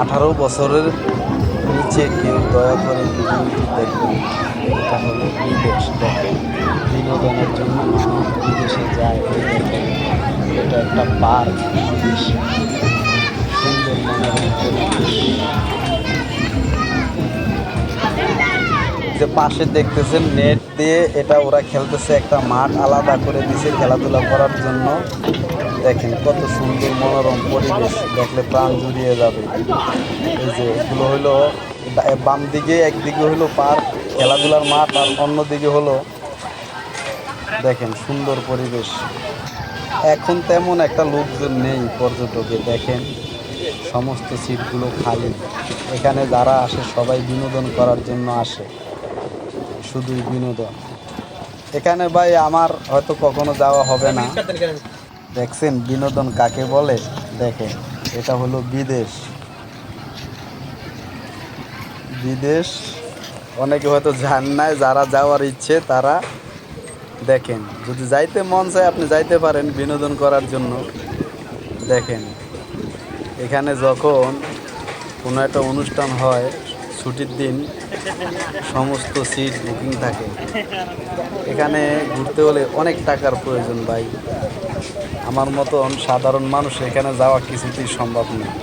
আঠারো বছরের নিচে কেউ দয়া করে ভিডিওটি দেখবেন এটা হলো বিদেশ দেখেন বিনোদনের জন্য মানুষ বিদেশে যায় এটা একটা পার্ক সুন্দর মনোরম পরিবেশ। যে পাশে দেখতেছেন নেট দিয়ে এটা ওরা খেলতেছে একটা মাঠ আলাদা করে দিছে খেলাধুলা করার জন্য। দেখেন কত সুন্দর মনোরম পরিবেশ, দেখলে প্রাণ জুড়িয়ে যাবে। এই যে এগুলো হলো বাম দিকে একদিকে হলো পার্ক, খেলাধুলার মাঠ, আর অন্যদিকে হলো দেখেন সুন্দর পরিবেশ। এখন তেমন একটা লোকজন নেই পর্যটকে, দেখেন সমস্ত সিটগুলো খালি। এখানে যারা আসে সবাই বিনোদন করার জন্য আসে। শুধুই বিনোদন। এখানে ভাই আমার হয়তো কখনো যাওয়া হবে না। দেখছেন বিনোদন কাকে বলে? দেখেন, এটা হলো বিদেশ। বিদেশ, অনেকে হয়তো যান নাই, যারা যাওয়ার ইচ্ছে তারা দেখেন। যদি যাইতে মন চায় আপনি যাইতে পারেন বিনোদন করার জন্য। দেখেন, এখানে যখন কোনো একটা অনুষ্ঠান হয় ছুটির দিন সমস্ত সিট বুকিং থাকে। এখানে ঘুরতে হলে অনেক টাকার প্রয়োজন ভাই। আমার মতন সাধারণ মানুষ এখানে যাওয়া কিছুতেই সম্ভব নয়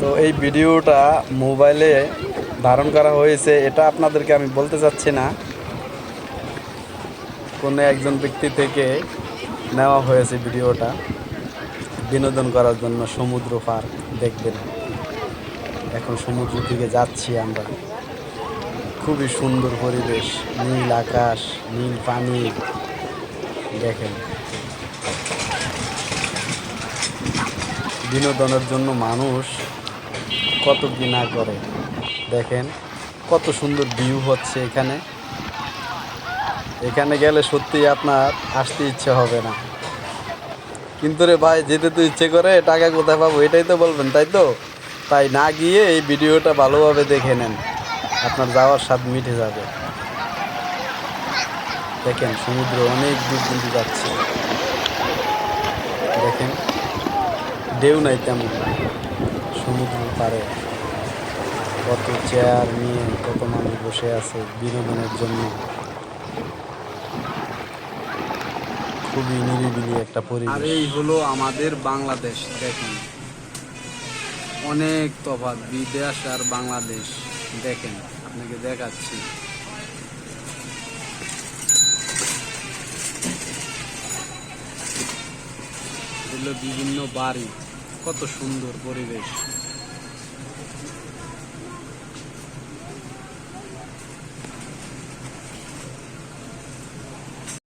তো এই ভিডিওটা মোবাইলে ধারণ করা হয়েছে, এটা আপনাদেরকে আমি বলতে চাচ্ছি না। কোনো একজন ব্যক্তি থেকে নেওয়া হয়েছে ভিডিওটা। বিনোদন করার জন্য সমুদ্র পার্ক দেখবেন। এখন সমুদ্র দিকে যাচ্ছি আমরা। খুবই সুন্দর পরিবেশ, নীল আকাশ, নীল পানি। দেখেন। বিনোদনের জন্য মানুষ কত কি না করে। দেখেন, কত সুন্দর ভিউ হচ্ছে এখানে। এখানে গেলে সত্যি আপনার আসতে ইচ্ছে হবে না। কিন্তু রে ভাই, যেতে তো ইচ্ছে করে, টাকা কোথায় পাবো? এটাই তো বলবেন, তাই তো? তাই না গিয়ে এই ভিডিওটা ভালোভাবে দেখে নেন। আপনার যাওয়ার স্বাদ মিটে যাবে। দেখেন, সমুদ্র অনেক দূর কিন্তু যাচ্ছে। দেখেন, ঢেউ নাই তেমন। সমুদ্র পারে। কত চেয়ার নিয়ে কত মানুষ বসে আছে বিনোদনের জন্য। খুবই নিরিবিলি একটা পরিবেশ। আর এই হলো আমাদের বাংলাদেশ, দেখেন। অনেক তফাৎ বিদেশ আর বাংলাদেশ। দেখেন আপনাকে দেখাচ্ছি। বিভিন্ন বাড়ি। কত সুন্দর পরিবেশ।